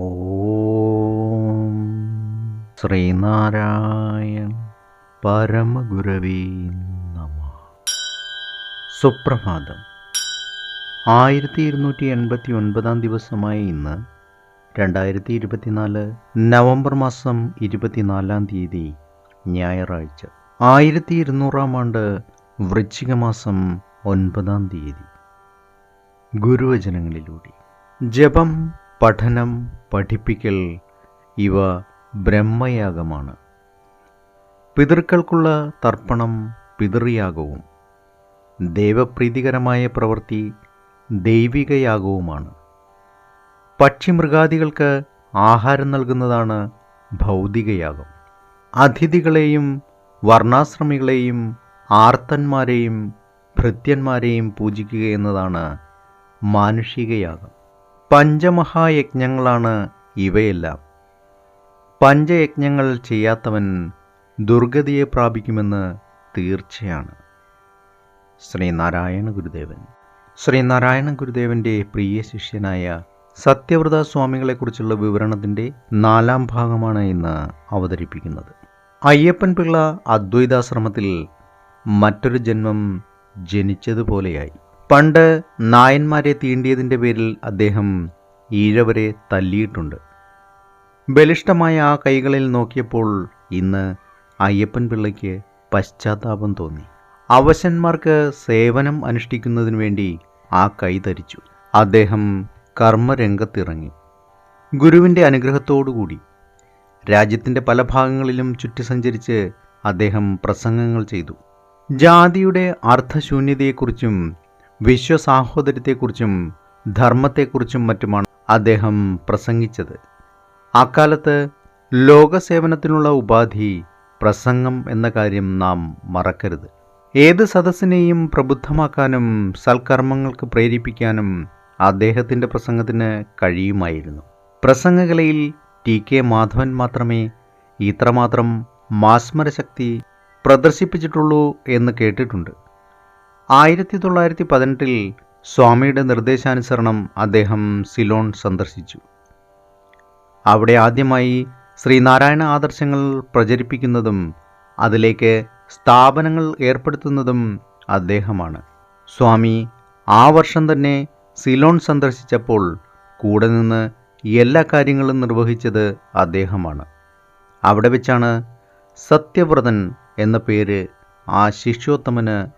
ഓം ശ്രീനാരായൺ പരമഗുരവീ നമ. സുപ്രഭാതം. ആയിരത്തി ഇരുന്നൂറ്റി എൺപത്തി ഒൻപതാം ദിവസമായ ഇന്ന് രണ്ടായിരത്തി ഇരുപത്തിനാല് നവംബർ മാസം ഇരുപത്തിനാലാം തീയതി ഞായറാഴ്ച. ആയിരത്തി ഇരുന്നൂറാം ആണ്ട് വൃശ്ചിക മാസം ഒൻപതാം തീയതി. ഗുരുവചനങ്ങളിലൂടെ. ജപം പഠനം പഠിപ്പിക്കൽ ഇവ ബ്രഹ്മയാഗമാണ്. പിതൃക്കൾക്കുള്ള തർപ്പണം പിതൃയാഗവും. ദൈവപ്രീതികരമായ പ്രവൃത്തി ദൈവികയാഗവുമാണ്. പക്ഷിമൃഗാദികൾക്ക് ആഹാരം നൽകുന്നതാണ് ഭൗതികയാഗം. അതിഥികളെയും വർണാശ്രമികളെയും ആർത്തന്മാരെയും ഭൃത്യന്മാരെയും പൂജിക്കുക എന്നതാണ് മാനുഷികയാഗം. പഞ്ചമഹായജ്ഞങ്ങളാണ് ഇവയെല്ലാം. പഞ്ചയജ്ഞങ്ങൾ ചെയ്യാത്തവൻ ദുർഗതിയെ പ്രാപിക്കുമെന്ന് തീർച്ചയാണ്. ശ്രീനാരായണ ഗുരുദേവൻ. ശ്രീനാരായണ ഗുരുദേവന്റെ പ്രിയ ശിഷ്യനായ സത്യവ്രത സ്വാമികളെക്കുറിച്ചുള്ള വിവരണത്തിന്റെ നാലാം ഭാഗമാണ് ഇന്ന് അവതരിപ്പിക്കുന്നത്. അയ്യപ്പൻ പിള്ള അദ്വൈതാശ്രമത്തിൽ മറ്റൊരു ജന്മം ജനിച്ചതുപോലെയായി. പണ്ട് നായന്മാരെ തീണ്ടിയതിന്റെ പേരിൽ അദ്ദേഹം ഈഴവരെ തല്ലിയിട്ടുണ്ട്. ബലിഷ്ടമായ ആ കൈകളിൽ നോക്കിയപ്പോൾ ഇന്ന് അയ്യപ്പൻ പിള്ളയ്ക്ക് പശ്ചാത്താപം തോന്നി. അവശന്മാർക്ക് സേവനം അനുഷ്ഠിക്കുന്നതിന് വേണ്ടി ആ കൈ ധരിച്ചു. അദ്ദേഹം കർമ്മരംഗത്തിറങ്ങി. ഗുരുവിന്റെ അനുഗ്രഹത്തോടുകൂടി രാജ്യത്തിന്റെ പല ഭാഗങ്ങളിലും ചുറ്റി സഞ്ചരിച്ച് അദ്ദേഹം പ്രസംഗങ്ങൾ ചെയ്തു. ജാതിയുടെ അർത്ഥശൂന്യതയെക്കുറിച്ചും വിശ്വസാഹോദര്യത്തെക്കുറിച്ചും ധർമ്മത്തെക്കുറിച്ചും മറ്റുമാണ് അദ്ദേഹം പ്രസംഗിച്ചത്. അക്കാലത്ത് ലോകസേവനത്തിനുള്ള ഉപാധി പ്രസംഗം എന്ന കാര്യം നാം മറക്കരുത്. ഏത് സദസ്സിനെയും പ്രബുദ്ധമാക്കാനും സൽക്കർമ്മങ്ങൾക്ക് പ്രേരിപ്പിക്കാനും അദ്ദേഹത്തിന്റെ പ്രസംഗത്തിന് കഴിയുമായിരുന്നു. പ്രസംഗകലയിൽ ടി. കെ. മാധവൻ മാത്രമേ ഇത്രമാത്രം മാസ്മരശക്തി പ്രദർശിപ്പിച്ചിട്ടുള്ളൂ എന്ന് കേട്ടിട്ടുണ്ട്. ആയിരത്തി തൊള്ളായിരത്തി പതിനെട്ടിൽ സ്വാമിയുടെ നിർദ്ദേശാനുസരണം അദ്ദേഹം സിലോൺ സന്ദർശിച്ചു. അവിടെ ആദ്യമായി ശ്രീനാരായണ ആദർശങ്ങൾ പ്രചരിപ്പിക്കുന്നതും അതിലേക്ക് സ്ഥാപനങ്ങൾ ഏർപ്പെടുത്തുന്നതും അദ്ദേഹമാണ്. സ്വാമി ആ വർഷം തന്നെ സിലോൺ സന്ദർശിച്ചപ്പോൾ കൂടെ നിന്ന് എല്ലാ കാര്യങ്ങളും നിർവഹിച്ചത് അദ്ദേഹമാണ്. അവിടെ വെച്ചാണ് സത്യവ്രതൻ എന്ന പേര് ആ ശിഷ്യോത്തമന്